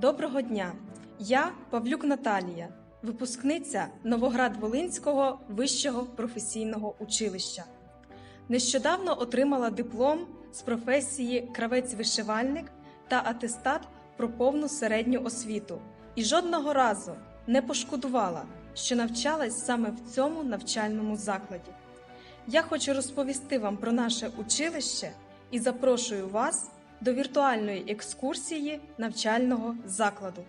Доброго дня! Я Павлюк Наталія, випускниця Новоград-Волинського вищого професійного училища. Нещодавно отримала диплом з професії кравець-вишивальник та атестат про повну середню освіту і жодного разу не пошкодувала, що навчалась саме в цьому навчальному закладі. Я хочу розповісти вам про наше училище і запрошую вас до віртуальної екскурсії навчального закладу.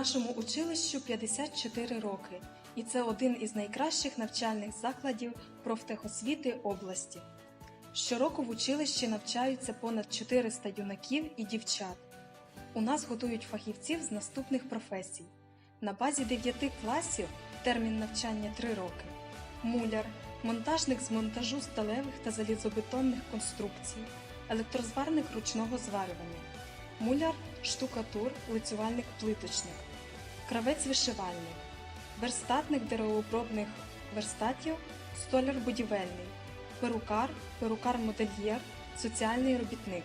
Нашому училищу 54 роки, і це один із найкращих навчальних закладів профтехосвіти області. Щороку в училищі навчаються понад 400 юнаків і дівчат. У нас готують фахівців з наступних професій. На базі 9 класів термін навчання 3 роки. Муляр, монтажник з монтажу сталевих та залізобетонних конструкцій, електрозварник ручного зварювання, муляр, штукатур, лицювальник плиточник, кравець вишивальник, верстатник деревообробних верстатів, столяр будівельний, перукар, перукар-модельєр, соціальний робітник.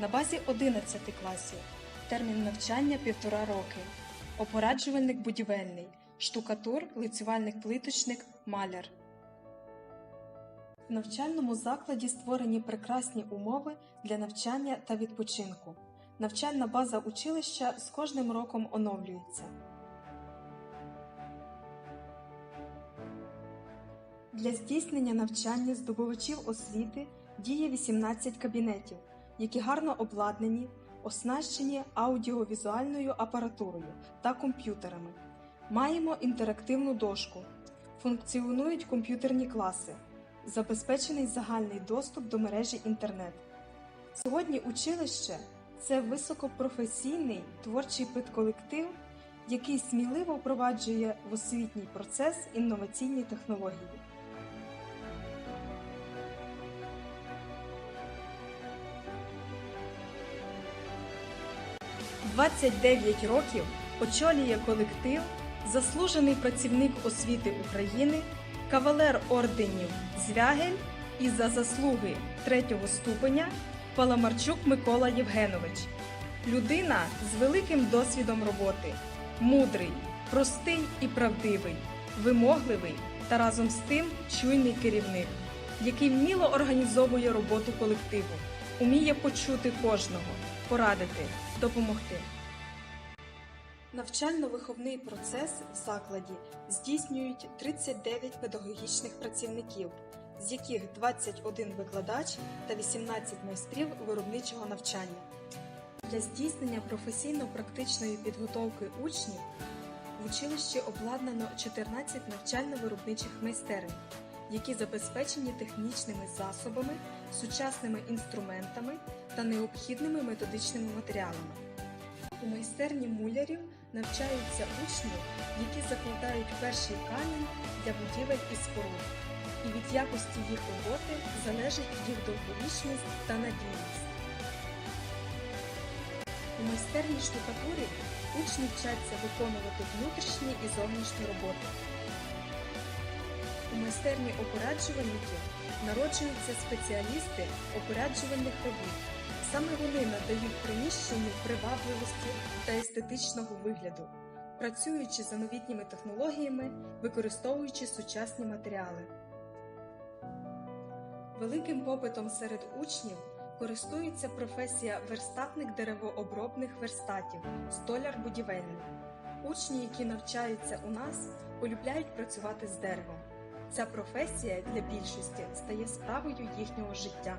На базі 11 класів термін навчання півтора роки, опораджувальник будівельний, штукатур, лицювальник плиточник, маляр. В навчальному закладі створені прекрасні умови для навчання та відпочинку. Навчальна база училища з кожним роком оновлюється. Для здійснення навчання здобувачів освіти діє 18 кабінетів, які гарно обладнані, оснащені аудіовізуальною апаратурою та комп'ютерами. Маємо інтерактивну дошку, функціонують комп'ютерні класи, забезпечений загальний доступ до мережі інтернет. Сьогодні училище це високопрофесійний творчий педколектив, який сміливо впроваджує в освітній процес інноваційні технології. – 29 років очолює колектив, заслужений працівник освіти України, кавалер орденів Звягель і за заслуги третього ступеня Паламарчук Микола Євгенович. Людина з великим досвідом роботи, мудрий, простий і правдивий, вимогливий та разом з тим чуйний керівник, який вміло організовує роботу колективу, уміє почути кожного, порадити, допомогти. Навчально-виховний процес в закладі здійснюють 39 педагогічних працівників, з яких 21 викладач та 18 майстрів виробничого навчання. Для здійснення професійно-практичної підготовки учнів в училищі обладнано 14 навчально-виробничих майстерень, які забезпечені технічними засобами, сучасними інструментами та необхідними методичними матеріалами. У майстерні мулярів навчаються учні, які закладають перший камінь для будівель і споруд, і від якості їх роботи залежить їх довговічність та надійність. У майстерні штукатурі учні вчаться виконувати внутрішні і зовнішні роботи. У майстерні опораджувальників народжуються спеціалісти опораджувальних робіт. Саме вони надають приміщенню привабливості та естетичного вигляду, працюючи за новітніми технологіями, використовуючи сучасні матеріали. Великим попитом серед учнів користується професія верстатник деревообробних верстатів, столяр будівельник. Учні, які навчаються у нас, полюбляють працювати з деревом. Ця професія для більшості стає справою їхнього життя.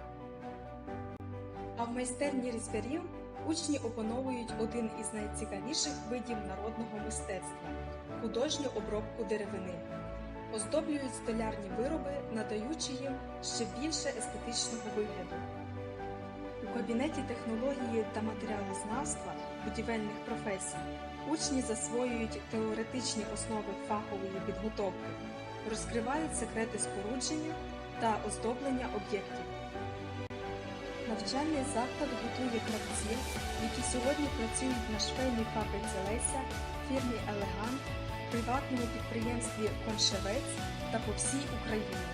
А в майстерні різьбярів учні опановують один із найцікавіших видів народного мистецтва художню обробку деревини. Оздоблюють столярні вироби, надаючи їм ще більше естетичного вигляду. У кабінеті технології та матеріалознавства будівельних професій учні засвоюють теоретичні основи фахової підготовки, розкривають секрети спорудження та оздоблення об'єктів. Навчальний заклад готує кравців, які сьогодні працюють на швейній фабриці Леся, фірмі Елегант, приватному підприємстві Коншевець та по всій Україні.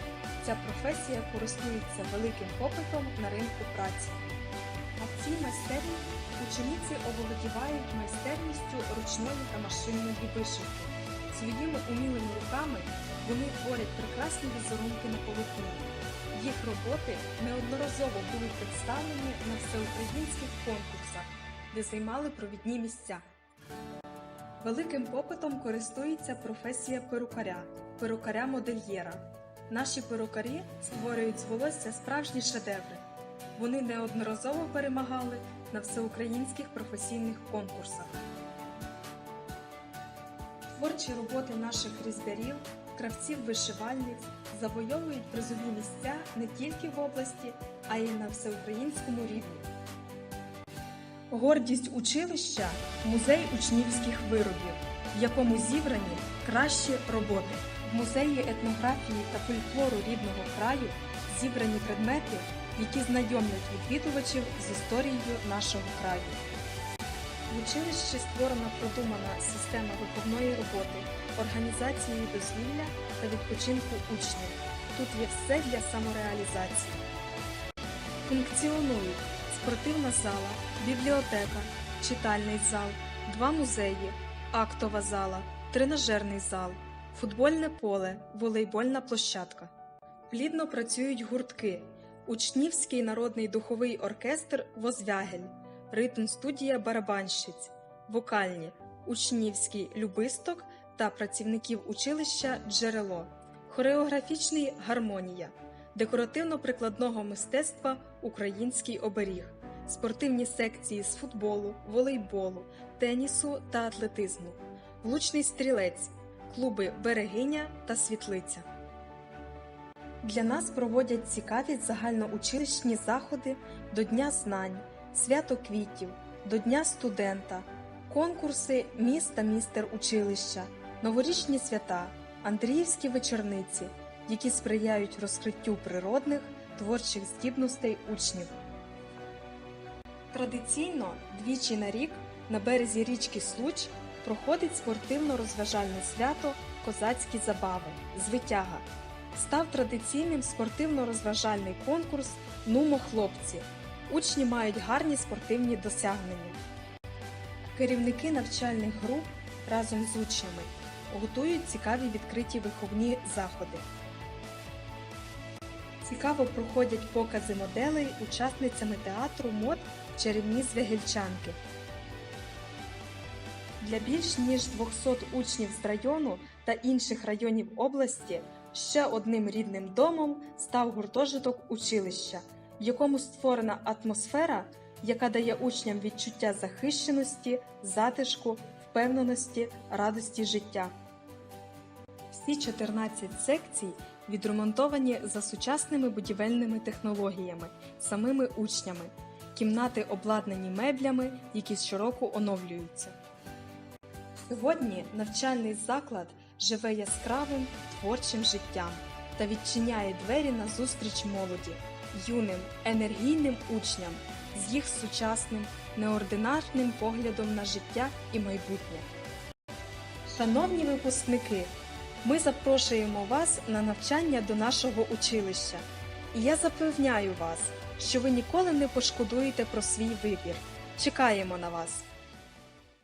Ця професія користується великим попитом на ринку праці. А в цій майстерні учениці оволодівають майстерністю ручної та машинної вишивки. Своїми умілими руками вони творять прекрасні візерунки на полотні. Їх роботи неодноразово були представлені на всеукраїнських конкурсах, де займали провідні місця. Великим попитом користується професія перукаря, перукаря-модельєра. Наші перукарі створюють з волосся справжні шедеври. Вони неодноразово перемагали на всеукраїнських професійних конкурсах. Творчі роботи наших різьбярів, кравців-вишивальниць завойовують призові місця не тільки в області, а й на всеукраїнському рівні. Гордість училища музей учнівських виробів, в якому зібрані кращі роботи. В музеї етнографії та фольклору рідного краю зібрані предмети, які знайомлять відвідувачів з історією нашого краю. В училищі створена продумана система виховної роботи, організації дозвілля та відпочинку учнів. Тут є все для самореалізації. Функціонують спортивна зала, бібліотека, читальний зал, два музеї, актова зала, тренажерний зал, футбольне поле, волейбольна площадка. Плідно працюють гуртки, учнівський народний духовий оркестр Возвягель, ритм студія барабанщиць, вокальні, учнівський любисток та працівників училища Джерело, хореографічний гармонія, декоративно-прикладного мистецтва Український оберіг, спортивні секції з футболу, волейболу, тенісу та атлетизму, влучний стрілець, клуби Берегиня та Світлиця. Для нас проводять цікаві загальноучилищні заходи до Дня знань, свято квітів, до Дня студента, конкурси міста містер училища, новорічні свята, Андріївські вечорниці, які сприяють розкриттю природних творчих здібностей учнів. Традиційно двічі на рік на березі річки Случ проходить спортивно-розважальне свято Козацькі забави звитяга. Став традиційним спортивно-розважальний конкурс Нумо хлопці. Учні мають гарні спортивні досягнення. Керівники навчальних груп разом з учнями готують цікаві відкриті виховні заходи. Цікаво проходять покази моделей учасницями театру мод чарівні звягельчанки. Для більш ніж 200 учнів з району та інших районів області ще одним рідним домом став гуртожиток училища, в якому створена атмосфера, яка дає учням відчуття захищеності, затишку, впевненості, радості життя. Всі 14 секцій відремонтовані за сучасними будівельними технологіями, самими учнями. Кімнати обладнані меблями, які щороку оновлюються. Сьогодні навчальний заклад живе яскравим творчим життям та відчиняє двері назустріч молоді, юним, енергійним учням з їх сучасним, неординарним поглядом на життя і майбутнє. Шановні випускники, ми запрошуємо вас на навчання до нашого училища. І я запевняю вас, що ви ніколи не пошкодуєте про свій вибір. Чекаємо на вас!